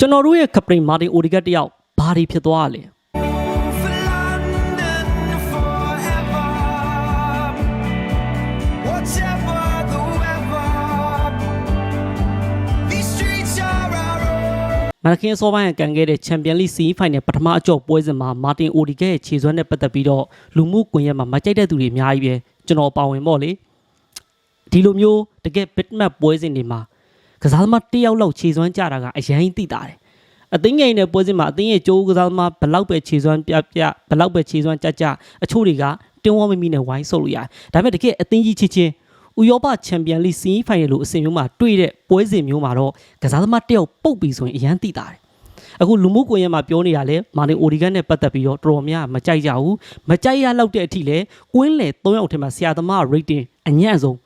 ကျွန်တော်တို့ရဲ့ကပရိန်မာတင်အိုဒီကတ်တယောက်ဘာတွေဖြစ်သွားရလဲ For London forever. Whatever the weather, these streets are our own. မနခင်အစောပိုင်းကကန်ခဲ့တဲ့ချန်ပီယံလိစီဖိုင်နယ်ပထမအကျော့ပွဲစဉ်မှာမာတင်အိုဒီကတ်ရဲ့ခြေစွမ်းနဲ့ပတ်သက်ပြီးတော့လူမှုကွန်ရက်မှာမကြိုက်တဲ့သူတွေအများကြီးပဲကျွန်တော်ပါဝင်ပေါ့လေဒီလိုမျိုးတကယ် bitmap ပွဲစဉ်တွေမှာ ကစားသမားတစ်ယောက်လောက်ခြေစွမ်းကြတာကအရင်သိတာတယ်အသင်းငယ်နဲ့ပွဲစဉ်မှာအသင်းရဲ့ကြိုးကစားသမားဘလောက်ပဲခြေစွမ်းပြပြဘလောက်ပဲခြေစွမ်းကြကြအချို့တွေကတင်းဝမမီနဲ့ဝိုင်းဆုပ်လို့ရတယ်ဒါပေမဲ့တကယ်အသင်းကြီးချင်းချင်းဥရောပချန်ပီယံလိစီဖိုင်နယ်လိုအဆင့်မျိုးမှာတွေ့တဲ့ပွဲစဉ်မျိုးမှာတော့ကစားသမားတစ်ယောက်ပုတ်ပြီးဆိုရင်အရင်သိတာတယ်အခုလူမှုကွန်ရက်မှာပြောနေတာလေမာတင်အိုဒီဂန်နဲ့ပတ်သက်ပြီးတော့တော်တော်များများမကြိုက်ကြဘူးမကြိုက်ရလောက်တဲ့အထိလေကွင်းလေ၃ယောက်ထဲမှာဆရာသမား rating အညံ့ဆုံး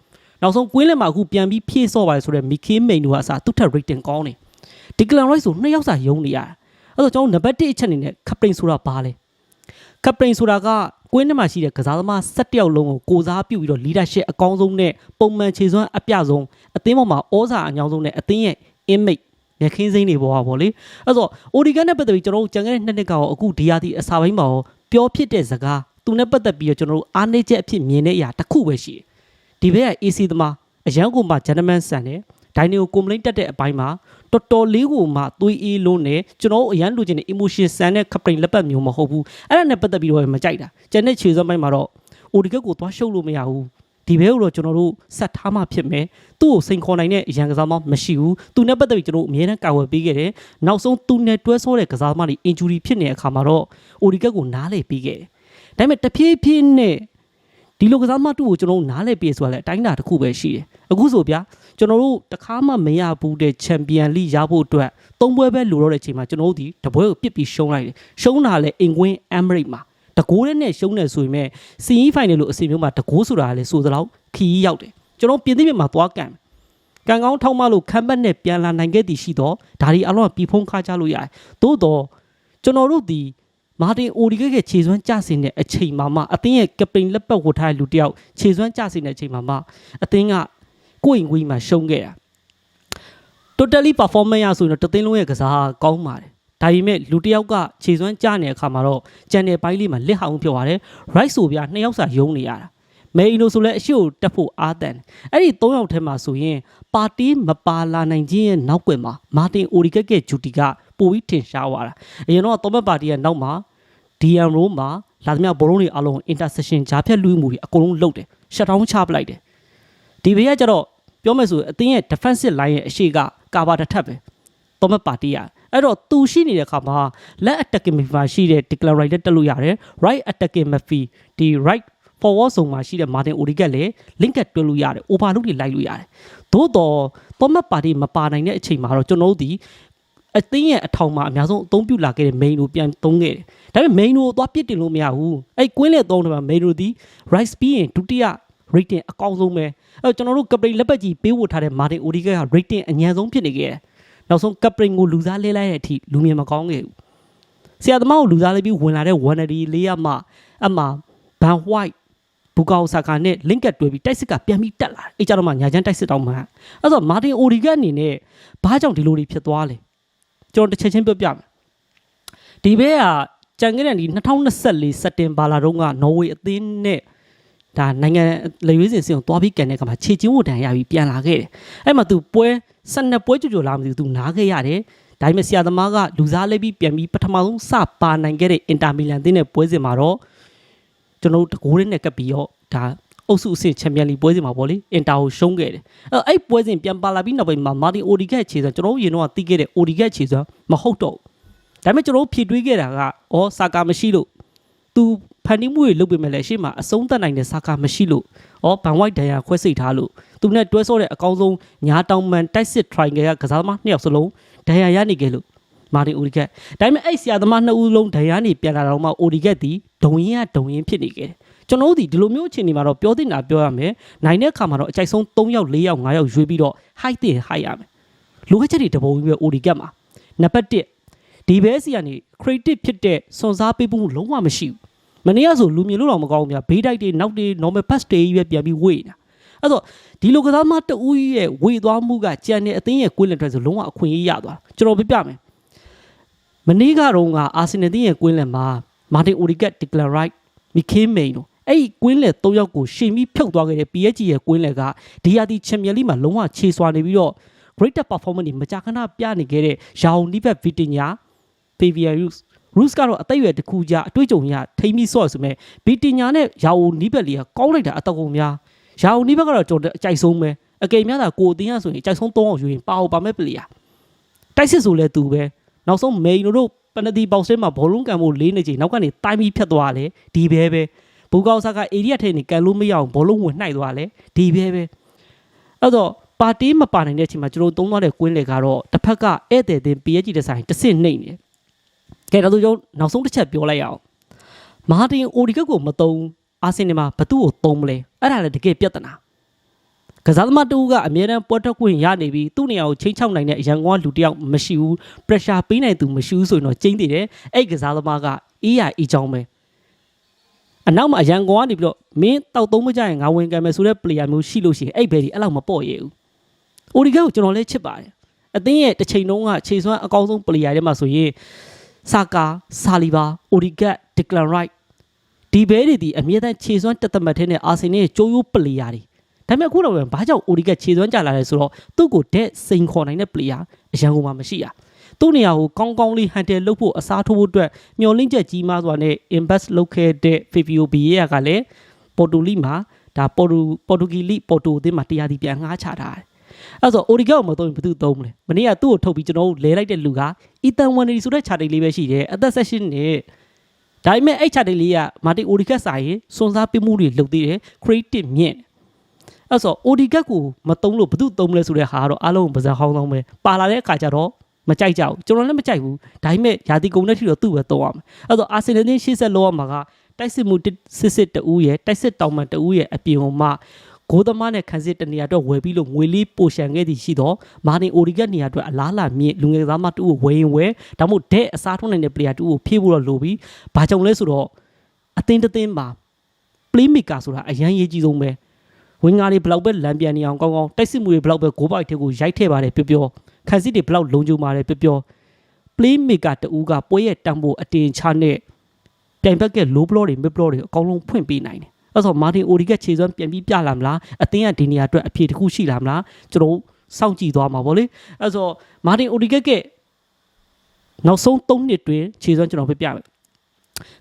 နောက်ဆုံးကွင်းလေမှာအခုပြန်ပြီးဖြည့်ဆော့ပါတယ်ဆိုတော့မီခေးမိန်တို့ကအစားသူ့ထက် rating ကောင်းတယ်ဒီကလန်ရိုက်ဆိုနှစ်ယောက်စာယုံနေရတာအဲ့တော့ကျွန်တော်နံပါတ်1အချက်အနေနဲ့ခပ်ပရိန်ဆိုတာဘာလဲခပ်ပရိန်ဆိုတာကကွင်းထဲမှာရှိတဲ့ကစားသမား7ယောက်လုံးကိုကိုစားပြုပြီးတော့ leadership အကောင်းဆုံးနဲ့ပုံမှန်ခြေစွမ်းအပြဆုံးအသင်းပေါ်မှာဩဇာအညောင်းဆုံးနဲ့အသင်းရဲ့ image ရခင်းစိမ့်တွေပေါ်ပါဗောလေအဲ့တော့အိုဒီဂန်နဲ့ပတ်သက်ပြီးကျွန်တော်တို့ကြံခဲ့တဲ့နှစ်နှစ်ကောင်အခုဒီယာဒီအစာပိုင်းမှာရောပြောဖြစ်တဲ့စကားသူနဲ့ပတ်သက်ပြီးတော့ကျွန်တော်တို့အားနေချက်အဖြစ်မြင်တဲ့အရာတစ်ခုပဲရှိတယ် ဒီဘက်က AC သမားအရန်ကိုမှ gentleman ဆန်တယ်ဒိုင်နီကို complaint တက်တဲ့အပိုင်းမှာတော်တော်လေးကိုမှသွေးအေးလုံးနဲ့ကျွန်တော်တို့အရန်လူချင်းတဲ့ emotion ဆန်တဲ့ captain လက်ပတ်မျိုးမဟုတ်ဘူးအဲ့ဒါနဲ့ပတ်သက်ပြီးတော့မကြိုက်တာကျန်တဲ့ခြေစွမ်းပိုင်းမှာတော့အိုဒီဂတ်ကိုသွားရှုပ်လို့မရဘူးဒီဘဲကိုတော့ကျွန်တော်တို့ဆက်ထားမှဖြစ်မယ်သူ့ကိုစိန်ခေါ်နိုင်တဲ့အရန်ကစားမမရှိဘူးသူနဲ့ပတ်သက်ပြီးကျွန်တော်တို့အများနဲ့ကာဝယ်ပေးခဲ့တယ်နောက်ဆုံးသူနဲ့တွဲဆောတဲ့ကစားသမားတွေ injury ဖြစ်နေတဲ့အခါမှာတော့အိုဒီကက်ကိုနားလေပေးခဲ့တယ်ဒါပေမဲ့တဖြည်းဖြည်းနဲ့ ဒီလိုကစားသမားတူကိုကျွန်တော်တို့နားလေပေးဆိုတာလည်းအတိုင်းအတာတစ်ခုပဲရှိတယ်အခုဆိုဗျာကျွန်တော်တို့တခါမှမရဘူးတဲ့ချန်ပီယံလိရဖို့အတွက်သုံးပွဲပဲလိုတော့တဲ့အချိန်မှာကျွန်တော်တို့ဒီတပွဲကိုပြစ်ပြီးရှုံးလိုက်တယ်ရှုံးတာလည်းအင်ကွင်းအမ်မရိတ်မှာတကိုးနဲ့ရှုံးနေဆိုရင်မဲ့စီအီဖိုင်နယ်လို့အစီအမျိုးမှာတကိုးဆိုတာလည်းဆိုသလောက်ခီးရောက်တယ်ကျွန်တော်ပြင်သစ်ပြည်မှာသွားကန်ကံကောင်းထောက်မလို့ခံဘက်နဲ့ပြန်လာနိုင်ခဲ့သည်ရှိတော့ဒါဒီအလုံးကပြီဖုံးခါကြလို့ရတယ်သို့တော့ကျွန်တော်တို့ဒီ မာတင်အိုဒီဂက်ရဲ့ခြေစွမ်းကြစင်တဲ့အချိန်မှာမှအသင်းရဲ့ကပိန်လက်ပတ်ဝတ်ထားတဲ့လူတစ်ယောက်ခြေစွမ်းကြစင်တဲ့အချိန်မှာမှအသင်းကကိုယ်ရင်ကိုယ်မှာရှုံးခဲ့တာ totally performance ရဆိုရင်တော့တသင်းလုံးရဲ့ကစားကောင်းပါတယ်ဒါပေမဲ့လူတစ်ယောက်ကခြေစွမ်းကြနေတဲ့အခါမှာတော့ကြံတဲ့ပိုင်းလေးမှာလက်ဟောင်းဖြစ်သွားတယ် right ဆိုပြနှစ်ယောက်စာယုံနေရတာမေအီနိုဆိုလည်းအရှိကိုတက်ဖို့အားတန်တယ်အဲ့ဒီ၃ယောက်ထဲမှာဆိုရင်ပါတီမပါလာနိုင်ခြင်းရဲ့နောက်ွယ်မှာမာတင်အိုရီကက်ကဂျူတီကပိုပြီးထင်ရှားသွားတာအရင်တော့သောမတ်ပါတီရဲ့နောက်မှာ DM row မှာလာသမျှဘောလုံးတွေအလုံး intersection ဂျားဖြတ်လူမှုတွေအကုန်လုံးလုတ်တယ် shut down ချပလိုက်တယ်ဒီဘေးကကျတော့ပြောမယ်ဆိုရင်အသင်းရဲ့ defensive line ရဲ့အရှိကကာဘာတစ်ထပ်ပဲသောမတ်ပါတီရအဲ့တော့သူရှိနေတဲ့အခါမှာ left attacking midfield ရှိတဲ့ declare right တက်လို့ရတယ် right attacking midfield ဒီ right forward zone မှာရှိတဲ့ Martin Odegaard လည်း link ကတွဲလို့ရတယ် overload တွေလိုက်လို့ရတယ်သို့တော့သောမတ်ပါတီမပါနိုင်တဲ့အချိန်မှာတော့ကျွန်တော်တို့ဒီ အသင်းရဲ့အထောင်မှာအများဆုံးအသုံးပြုလာခဲ့တဲ့ main ကိုပြန်သုံးခဲ့တယ်ဒါပေမဲ့ main ကိုသွားပစ်တင်လို့မရဘူးအဲ့ကွင်းလေသုံးတယ်မှာ main တို့ဒီ right speed ရင်ဒုတိယ rating အကောင်းဆုံးပဲအဲ့တော့ကျွန်တော်တို့ကပရိလက်ပတ်ကြီးပေးဝတ်ထားတဲ့ Martin Odegaard က rating အញ្ញံဆုံးဖြစ်နေခဲ့တယ်နောက်ဆုံးကပရိကိုလူစားလဲလိုက်တဲ့အထိလူမြင်မကောင်းခဲ့ဘူးဆရာသမားကိုလူစားလဲပြီးဝင်လာတဲ့ဝန်နဒီလေးရမှအမှဘန်ဝိုက်ဘူကာအိုဆာကာနဲ့ link ကတွဲပြီးတိုက်စစ်ကပြန်ပြီးတက်လာတယ်အဲ့ကြတော့မှညာချမ်းတိုက်စစ်တောင်းမှအဲ့တော့မာတင်အိုဒီဂတ်အနေနဲ့ဘာကြောင့်ဒီလိုတွေဖြစ်သွားလဲ ကျွန်တော်တစ်ချက်ချင်းပြောပြမယ်ဒီဘက်ကကြံခဲ့တဲ့ဒီ2024စက်တင်ဘာလတုန်းကနော်ဝေအသင်းနဲ့ဒါနိုင်ငံလေရွေးစင်စင်ကိုတွားပြီးကန်တဲ့အခါမှာခြေချင်းဝတ်တန်ရပြီးပြန်လာခဲ့တယ်အဲ့မှာသူပွဲ12ပွဲကြိုကြိုလာမသိဘူးသူနားခဲ့ရတယ်ဒါပေမဲ့ဆရာသမားကလူစားလဲပြီးပြန်ပြီးပထမဆုံးစပါနိုင်ခဲ့တဲ့အင်တာမီလန်အသင်းနဲ့ပွဲစဉ်မှာတော့ကျွန်တော်တို့တကိုးရင်းနဲ့ကပ်ပြီးတော့ဒါ အုပ်စုအဆင့်ချန်ပီယံလိပွဲစဉ်မှာပေါ့လေအင်တာကိုရှုံးခဲ့တယ်အဲ့အဲ့ပွဲစဉ်ပြန်ပါလာပြီးနောက်ပိုင်းမှာမာတင်အိုဒီဂက်ခြေစွမ်းကျွန်တော်တို့ရင်တော့တီးခဲ့တဲ့အိုဒီဂက်ခြေစွမ်းမဟုတ်တော့ဘူးဒါပေမဲ့ကျွန်တော်တို့ဖြည့်တွေးခဲ့တာကဩစာကာမရှိလို့သူဖန်တီးမှုတွေလုပ်ပေးမယ်လေရှေ့မှာအဆုံးသတ်နိုင်တဲ့စာကာမရှိလို့ဩဘန်ဝိုက်ဒန်ယာခွဲစိတ်ထားလို့သူနဲ့တွဲဆော့တဲ့အကောင်းဆုံးညာတောင်မန်တိုက်စစ် triangle ကကစားသမားနှစ်ယောက်စလုံးဒန်ယာရနေခဲ့လို့မာတင်အိုဒီဂက်ဒါပေမဲ့အဲ့ဆရာသမားနှစ်ဦးလုံးဒန်ယာနေပြန်လာတော့မှအိုဒီဂက်ဒီဒုံရင်ကဒုံရင်ဖြစ်နေခဲ့တယ် ကျွန်တော်တို့ဒီဒီလိုမျိုးအခြေအနေမှာတော့ပြောတင်တာပြောရမယ်နိုင်တဲ့အခါမှာတော့အကြိုက်ဆုံး3ယောက်4ယောက်5ယောက်ရွေးပြီးတော့ high တင် high ရမယ်လိုအပ်ချက်တွေတပုံပြီးပဲ OD ကတ်မှာနံပါတ်1ဒီဘဲစီကနေ creative ဖြစ်တဲ့စွန်စားပေးမှုလုံးဝမရှိဘူးမနေ့ကဆိုလူမြင်လို့တော့မကောင်းဘူးဗျာဘေးတိုက်တွေနောက်တွေ normal pass တွေကြီးပဲပြန်ပြီးဝေ့နေတာအဲ့တော့ဒီလိုကစားမတူရဲ့ဝေသွားမှုကကြံတဲ့အသင်းရဲ့ကွင်းလန်ထွက်ဆိုလုံးဝအခွင့်အရေးရသွားကျွန်တော်ပြပြမယ်မနေ့ကတော့ကအာဆင်နယ်တင်းရဲ့ကွင်းလယ်မှာမာတင်အိုဒီကက်ဒီကလရိုက်မီခေးမိန်တို့ အဲ့ဒီကွင်းလယ်၃ယောက်ကိုရှင်ပြီးဖြုတ်သွားခဲ့တဲ့ PSG ရဲ့ကွင်းလယ်ကဒီယာတီချန်ပီယံလိမှာလုံးဝခြေစွာနေပြီးတော့ greater performance တွေမကြာခဏပြနေခဲ့တဲ့ရောင်နီးဘက်ဗီတင်ညာဖေဗီယာရုစ်ရုစ်ကတော့အသက်အရွယ်တစ်ခုကြာအတွေ့အကြုံရထိမ့်ပြီးဆော့ဆိုမဲ့ဗီတင်ညာနဲ့ရောင်နီးဘက်လေးကကောင်းလိုက်တာအတကုံများရောင်နီးဘက်ကတော့ကျွန်တော်အကြိုက်ဆုံးပဲအကယ်များတာကိုအတင်းရဆိုရင်အကြိုက်ဆုံး၃အောင်ယူရင်ပါအောင်ပါမဲ့ပလီယာတိုက်စစ်ဆိုလဲသူပဲနောက်ဆုံးမေနိုတို့ပနတီပေါက်ဆဲမှာဘောလုံးကန်ဖို့လေးနေချိန်နောက်ကနေတိုင်းပြီးဖြတ်သွားတယ်ဒီပဲပဲ ဘူကောက်ဆာကအေရီယာထဲနေကန်လို့မရအောင်ဘောလုံးဝင်နှိုက်သွားတယ်ဒီပဲပဲအဲ့တော့ပါတီမပါနိုင်တဲ့အချိန်မှာကျွန်တော်သုံးသွားတဲ့ကွင်းလေကတော့တစ်ဖက်ကဧည့်သည်တင် PSG ဒီဇိုင်းတစ်ဆင့်နှိမ့်နေကဲဒါဆိုကျွန်တော်နောက်ဆုံးတစ်ချက်ပြောလိုက်ရအောင်မာတင်အိုဒီကက်ကိုမတုံးအာဆင်နယ်မှာဘသူ့ကိုတုံးမလဲအဲ့ဒါလည်းတကယ်ပြဿနာကစားသမားတူကအမြဲတမ်းပွဲထွက်ခွင့်ရနေပြီးသူ့နေရာကိုချိန်ချောက်နိုင်တဲ့အရန်ကောလူတစ်ယောက်မရှိဘူး pressure ပေးနိုင်သူမရှိဘူးဆိုရင်တော့ကျင်းတည်တယ်အဲ့ကစားသမားကအေးရအေးချောင်းပဲ အနောက်မှာအရန်ကောကနေပြီးတော့မင်းတောက်သုံးမကြရင်ငါဝင်ကံမယ်ဆိုတဲ့ player မျိုးရှိလို့ရှိရင်အဲ့ဘယ်ဒီအဲ့လောက်မပေါ့ရဘူးအိုဒီဂက်ကိုကျွန်တော်လည်းချစ်ပါတယ်အသင်းရဲ့တစ်ချိန်လုံးကခြေစွမ်းအကောင်းဆုံး player တွေမှာဆိုရင်ဆာကာဆာလီဘာအိုဒီဂက်ဒီကလန်ရိုက်ဒီဘဲတွေဒီအမြဲတမ်းခြေစွမ်းတက်တက်မတ်ထဲနဲ့အာဆင်နယ်ရဲ့ကြိုးရိုး player တွေဒါပေမဲ့အခုတော့ဘာကြောင့်အိုဒီဂက်ခြေစွမ်းကြလာလဲဆိုတော့သူ့ကိုဒက်စိန်ခေါ်နိုင်တဲ့ player အရန်ကိုမှမရှိရ သူ့နေရာကိုကောင်းကောင်းလေးဟန်တယ်လုပ်ဖို့အစားထိုးဖို့အတွက်မျောလင့်ချက်ကြီးမားစွာနဲ့ invest လုပ်ခဲ့တဲ့ Fabio Vieira ကလည်းပေါ်တူလီမှာဒါပေါ်တူပေါ်တူဂီလိပေါ်တူအသင်းမှာတရားစီပြန်ငှားချထားတယ်အဲ့ဆိုအိုဒီဂက်ကိုမသုံးရင်ဘယ်သူသုံးမလဲမနေ့ကသူ့ကိုထုတ်ပြီးကျွန်တော်တို့လဲလိုက်တဲ့လူကအီတန်ဝန်နီဆိုတဲ့ chart လေးပဲရှိတယ်အသက်16နှစ်ဒါပေမဲ့အဲ့ chart လေးကမာတီအိုဒီဂက်စာရင်စွန်စားပြမှုတွေလုပ်သေးတယ် creative မြင့်အဲ့ဆိုအိုဒီဂက်ကိုမသုံးလို့ဘယ်သူသုံးမလဲဆိုတဲ့ဟာကတော့အားလုံးပါဇက်ဟောင်းဆောင်ပဲပါလာတဲ့အခါကျတော့ မကြိုက်ကြဘူးကျွန်တော်လည်းမကြိုက်ဘူးဒါပေမဲ့ယာတီကုံနဲ့ထိတော့သူ့ပဲသုံးရမယ်အဲ့တော့အာဆင်နယ်ရှေ့ဆက်လောရမှာကတိုက်စစ်မှုစစ်စစ်တူရဲ့တိုက်စစ်တောင်မှန်တူရဲ့အပြင်မှာဂိုးသမားနဲ့ခန်းစစ်တနေရာတော့ဝယ်ပြီးလို့ငွေလေးပိုရှန်ခဲ့သည်ရှိတော့မာတင်အိုရီဂက်နေရာအတွက်အလားလာမြင့်လူငယ်သားမတူကိုဝယ်ရင်ဝယ်ဒါမှမဟုတ်ဒက်အစားထုံးနိုင်တဲ့ player တူကိုဖြည့်ဖို့တော့လိုပြီးဘာကြောင့်လဲဆိုတော့အသင်းတစ်သင်းမှာ playmaker ဆိုတာအရန်ရေးကြီးဆုံးပဲဝင်ငါတွေဘလောက်ပဲလမ်းပြန်နေအောင်ကောင်းကောင်းတိုက်စစ်မှုတွေဘလောက်ပဲဂိုးပိုက်ထဲကိုရိုက်ထည့်ပါတယ်ပြောပြော ခန်းစစ်တွေဘလောက်လုံခြုံပါတယ်ပြောပြော playmaker တူကပွဲရဲ့တံပိုးအတင်ချနဲ့ပြိုင်ဘက်က low block တွေ mid block တွေအကောင်လုံးဖွင့်ပေးနိုင်တယ်အဲ့ဆိုမာတင်အိုဒီကခြေစွမ်းပြန်ပြီးပြလာမလားအသင်းကဒီနေရာအတွက်အဖြေတစ်ခုရှိလာမလားကျွန်တော်စောင့်ကြည့်သွားမှာပေါ့လေအဲ့ဆိုမာတင်အိုဒီကကနောက်ဆုံး3နှစ်တွင်ခြေစွမ်းကျွန်တော်ပြပြမယ်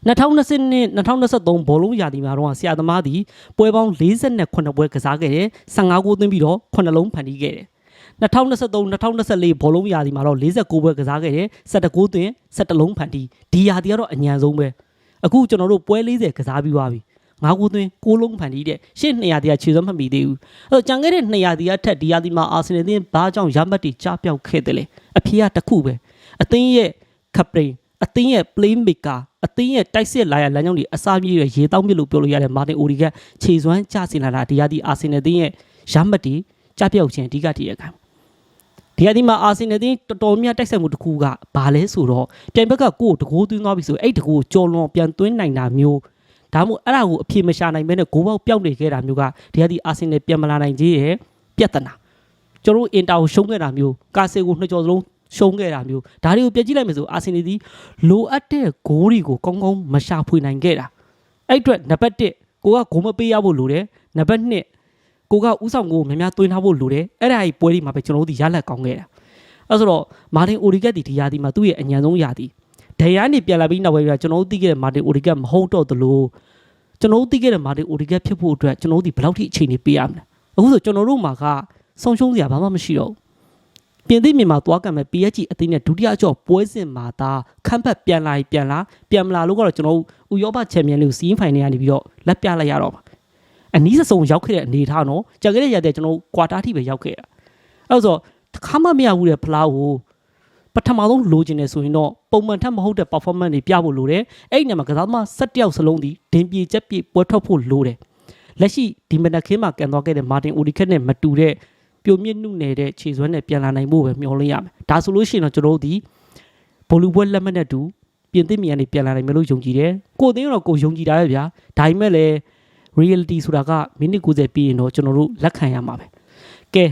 2020နှစ်2023ဘောလုံးရာသီမှာတော့ဆရာသမားသည်ပွဲပေါင်း48ပွဲကစားခဲ့တယ်15ဂိုးသွင်းပြီးတော့9လုံးဖန်တီးခဲ့တယ် 2023 2024ဘောလုံးရာသီမှာတော့49ပွဲကစားခဲ့တယ်17ဂိုးသွင်း17လုံးဖန်တီးဒီရာသီကတော့အညံဆုံးပဲအခုကျွန်တော်တို့ပွဲ40ကစားပြီးသွားပြီငါးခုသွင်းကိုလုံးဖန်တီးတဲ့ရှစ်200တီးကခြေစွမ်းမမီသေးဘူးအဲ့တော့ကြံခဲ့တဲ့200တီးကထက်ဒီရာသီမှာအာဆင်နယ်တင်းဘာကြောင့်ရမတ်တီကြားပြောက်ခဲ့တယ်လဲအဖြေကတစ်ခုပဲအသင်းရဲ့ကပတိန်အသင်းရဲ့ playmaker အသင်းရဲ့တိုက်စစ်လာရလမ်းကြောင်းတွေအစားပြေးရရေတောင်းမြစ်လို့ပြောလို့ရတယ်မာတင်အိုဒီကခြေစွမ်းကျဆင်လာတာဒီရာသီအာဆင်နယ်တင်းရဲ့ရမတ်တီကြားပြောက်ခြင်းအဓိကတည်းရခံ ဒီအဒီမှာအာဆင်နယ်တင်းတော်တော်များတိုက်ဆိုင်မှုတစ်ခုကဘာလဲဆိုတော့ပြိုင်ဘက်ကကိုယ်တကိုးသွင်းသွားပြီဆိုအဲ့တကိုးကြော်လွန်ပြန်သွင်းနိုင်တာမျိုးဒါမှမဟုတ်အဲ့ဒါကိုအဖြေမရှာနိုင်ဘဲနဲ့ဂိုးပေါက်ပျောက်နေခဲ့တာမျိုးကဒီအဒီအာဆင်နယ်ပြန်မလာနိုင်သေးရဲ့ပြဿနာကျွန်တော်တို့အင်တာကိုရှုံးခဲ့တာမျိုးကာဆေကိုနှစ်ကြော်စလုံးရှုံးခဲ့တာမျိုးဒါတွေကိုပြည့်ကြည့်လိုက်မယ်ဆိုအာဆင်နယ်ဒီလိုအပ်တဲ့ဂိုးတွေကိုကောင်းကောင်းမရှာဖွေနိုင်ခဲ့တာအဲ့အတွက်နံပါတ်1ကိုကဂိုးမပေးရဖို့လိုတယ်နံပါတ်2 ကိုကဥဆောင်ကိုများများသွင်းထားဖို့လိုတယ်အဲ့ဒါကြီးပွဲဒီမှာပဲကျွန်တော်တို့ဒီရလက်ကောင်းခဲ့တာအဲ့ဆိုတော့မာတင်အိုရီကက်ဒီဒီယာဒီမှာသူ့ရဲ့အညံဆုံးယာဒီဒရန်နေပြန်လာပြီးနောက်ပိုင်းကကျွန်တော်တို့သိခဲ့တဲ့မာတင်အိုရီကက်မဟုတ်တော့သလိုကျွန်တော်တို့သိခဲ့တဲ့မာတင်အိုရီကက်ဖြစ်ဖို့အတွက်ကျွန်တော်တို့ဒီဘယ်လောက်ထိအချိန်နေပေးရမလဲအခုဆိုကျွန်တော်တို့မှာကဆုံးရှုံးစရာဘာမှမရှိတော့ဘူးပြင်သစ်မြန်မာသွားကံမဲ့ PSG အသင်းနဲ့ဒုတိယအကျော့ပွဲစဉ်မှာသာခန့်ဖက်ပြန်လာပြန်လာပြန်မလာလို့ကတော့ကျွန်တော်တို့ဥရောပချန်ပီယံလိစီးဖိုင်နယ်ကနေပြီးတော့လက်ပြလိုက်ရတော့ပါ အနည်းစစုံရောက်ခဲ့တဲ့အနေထားနော်ကြာခဲ့တဲ့ရက်တဲ့ကျွန်တော်ကွာတာထိပဲရောက်ခဲ့တာအဲ့တော့တစ်ခါမှမရဘူးတဲ့ဖလားကိုပထမဆုံးလိုချင်တယ်ဆိုရင်တော့ပုံမှန်ထက်မဟုတ်တဲ့ performance တွေပြဖို့လိုတယ်အဲ့ဒီနေရာမှာကစားသမား7ယောက်စလုံးဒီဒင်ပြေချက်ပြေပွဲထွက်ဖို့လိုတယ်လက်ရှိဒီမနက်ခင်းမှာကန်သွားခဲ့တဲ့မာတင်အိုဒီခက်နဲ့မတူတဲ့ပြိုမြင့်နှုနယ်တဲ့ခြေစွမ်းနဲ့ပြန်လာနိုင်ဖို့ပဲမျှော်လင့်ရမယ်ဒါဆိုလို့ရှိရင်တော့ကျွန်တော်တို့ဒီဘိုလူပွဲလက်မှတ်နဲ့တူပြင်သစ်မြန်နေပြန်လာနိုင်မယ်လို့ယုံကြည်တယ်ကိုအသိန်းတော့ကိုယုံကြည်တာပဲဗျာဒါပေမဲ့လည်း reality ဆိုတာကမိနစ်90ပြီးရင်တော့ကျွန်တော်တို့လက်ခံရမှာပဲကဲ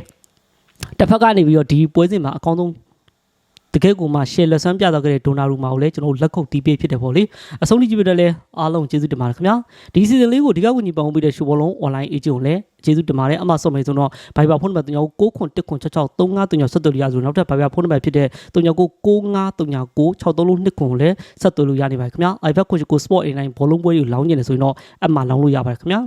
တစ်ဖက်ကနေပြီးတော့ဒီပွဲစဉ်မှာအကောင်းဆုံး တကယ်ကိုမှ share လက်ဆန်းပြတော့ခဲ့တဲ့ဒိုနာရူမာကိုလည်းကျွန်တော်တို့လက်ခုပ်တီးပေးဖြစ်တယ်ပေါ့လေအဆုံးထိကြည့်ပြတဲ့လဲအားလုံးကျေးဇူးတင်ပါတယ်ခင်ဗျာဒီ season လေးကိုဒီကကူညီပံ့ပိုးပေးတဲ့ရှူဘောလုံး online agent ကိုလည်းကျေးဇူးတင်ပါတယ်အမှဆုံးမယ်ဆိုတော့ Viber ဖုန်းနံပါတ်3991663939ဆက်သွယ်လို့ရဆိုနောက်ထပ် Viber ဖုန်းနံပါတ်ဖြစ်တဲ့3999399636နှစ်ခွန်ကိုလည်းဆက်သွယ်လို့ရနေပါတယ်ခင်ဗျာ iPad coach ကို sport online ဘောလုံးပွဲတွေကိုလောင်းနေတယ်ဆိုရင်တော့အမှလောင်းလို့ရပါတယ်ခင်ဗျာ